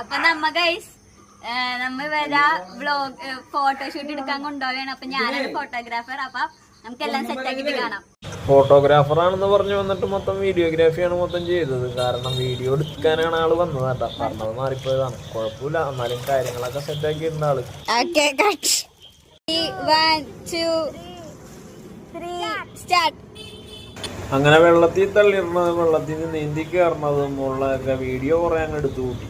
അപ്പൊ നമ്മ ഗൈസ് നമ്മ വരാ വ്ലോഗ് ഫോട്ടോഷൂട്ട് എടുക്കാൻ കൊണ്ടുപോവുകയാണ്. അപ്പൊ ഞാനാണ് ഫോട്ടോഗ്രാഫർ അപ്പൊ നമുക്ക് എല്ലാം സെറ്റ് ആക്കിട്ട് കാണാം. ഫോട്ടോഗ്രാഫർ ആണെന്ന് പറഞ്ഞു വന്നിട്ട് മൊത്തം വീഡിയോഗ്രാഫിയാണ് മൊത്തം ചെയ്തത്. കാരണം വീഡിയോ എടുക്കാനാണ് ആൾ വന്നത് കേട്ടോ. പറഞ്ഞത് മാറിപ്പോയതാണ്. കുഴപ്പമില്ല. എന്നാലും കാര്യങ്ങളൊക്കെ സെറ്റ് ആക്കിയിട്ടുണ്ട് ആൾ. സ്റ്റാർട്ട് അങ്ങനെ വെള്ളത്തിൽ തള്ളിയിടുന്നതും വെള്ളത്തിൽ നിന്ന് നീന്തി കയറുന്നതും ഉള്ളതൊക്കെ വീഡിയോ കുറെ അങ്ങ് എടുത്തു കൂട്ടി.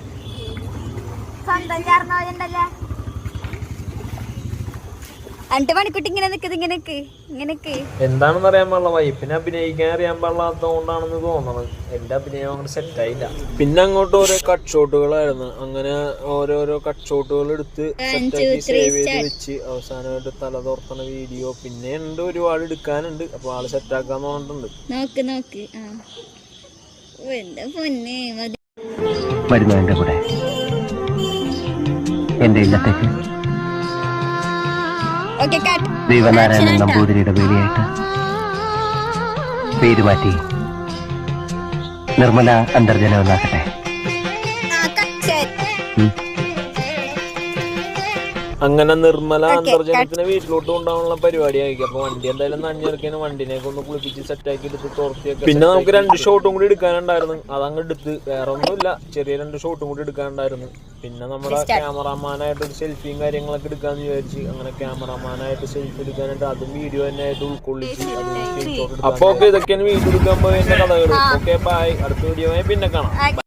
സ്വന്തം എന്നിട്ട് പണിക്കുട്ടി ഇങ്ങനെ നിക്കത് ഇങ്ങനെ നിക്ക് ഇങ്ങനെ നിക്ക്. എന്താണെന്ന് അറിയാൻ പാടില്ല. വൈഫിനെ അഭിനയിക്കാൻ അറിയാൻ പാടില്ലാത്തതുകൊണ്ടാണെന്ന് തോന്നണം എന്റെ അഭിനയം അങ്ങനെ സെറ്റ് ആയില്ല. പിന്നെ അങ്ങോട്ട് ഓരോ കട്ട് ഷോട്ടുകളായിരുന്നു അങ്ങനെ ഓരോരോ കട്ട് ഷോട്ടുകൾ എടുത്ത് സെറ്റാക്കി സേവ് ചെയ്ത് വെച്ച്. അവസാനമായിട്ട് തല തോർത്തണ വീഡിയോ പിന്നെ ഉണ്ട് ഒരുപാട് എടുക്കാനുണ്ട്. അപ്പൊ ആൾ സെറ്റാക്കാന്ന് പറഞ്ഞിട്ടുണ്ട്. നോക്ക് നോക്ക്. ആ. ഓ, എന്താ പൊന്നെ? മതി. വരുന്നു എന്റെ കൂടെ. എന്റെ ഇല്ലത്തേക്ക്. ദൈവനാരായണൻ നമ്പൂതിരിയുടെ വേലിയായിട്ട് പേര് മാറ്റി നിർമ്മല അന്തർജനം അങ്ങനെ നിർമ്മല അന്തർജനത്തിന് വീട്ടിലോട്ട് കൊണ്ടുപോകാനുള്ള പരിപാടി ആയിരിക്കും അപ്പൊ വണ്ടി എന്തായാലും നഞ്ഞെടുക്കാനും വണ്ടിനെയൊക്കെ ഒന്ന് കുളിപ്പിച്ച് സെറ്റാക്കി എടുത്ത് തോർത്തിയൊക്കെ പിന്നെ നമുക്ക് രണ്ട് ഷോട്ടും കൂടി എടുക്കാനുണ്ടായിരുന്നു. അതങ്ങ് എടുത്ത്. വേറെ ഒന്നുമില്ല. ചെറിയ രണ്ട് ഷോട്ടും കൂടി എടുക്കാനുണ്ടായിരുന്നു. പിന്നെ നമ്മുടെ ക്യാമറാമാനായിട്ട് ഒരു സെൽഫിയും കാര്യങ്ങളൊക്കെ എടുക്കാന്ന് വിചാരിച്ച് അങ്ങനെ ക്യാമറാമാനായിട്ട് സെൽഫി എടുക്കാനായിട്ട് അതും വീഡിയോ തന്നെ ആയിട്ട് ഉൾക്കൊള്ളിച്ച് അപ്പൊ ഇതൊക്കെയാണ് വീഡിയോ എടുക്കാൻ പോയി കഥകൾ ഓക്കെ ബൈ അടുത്ത വീഡിയോ പിന്നെ കാണാം.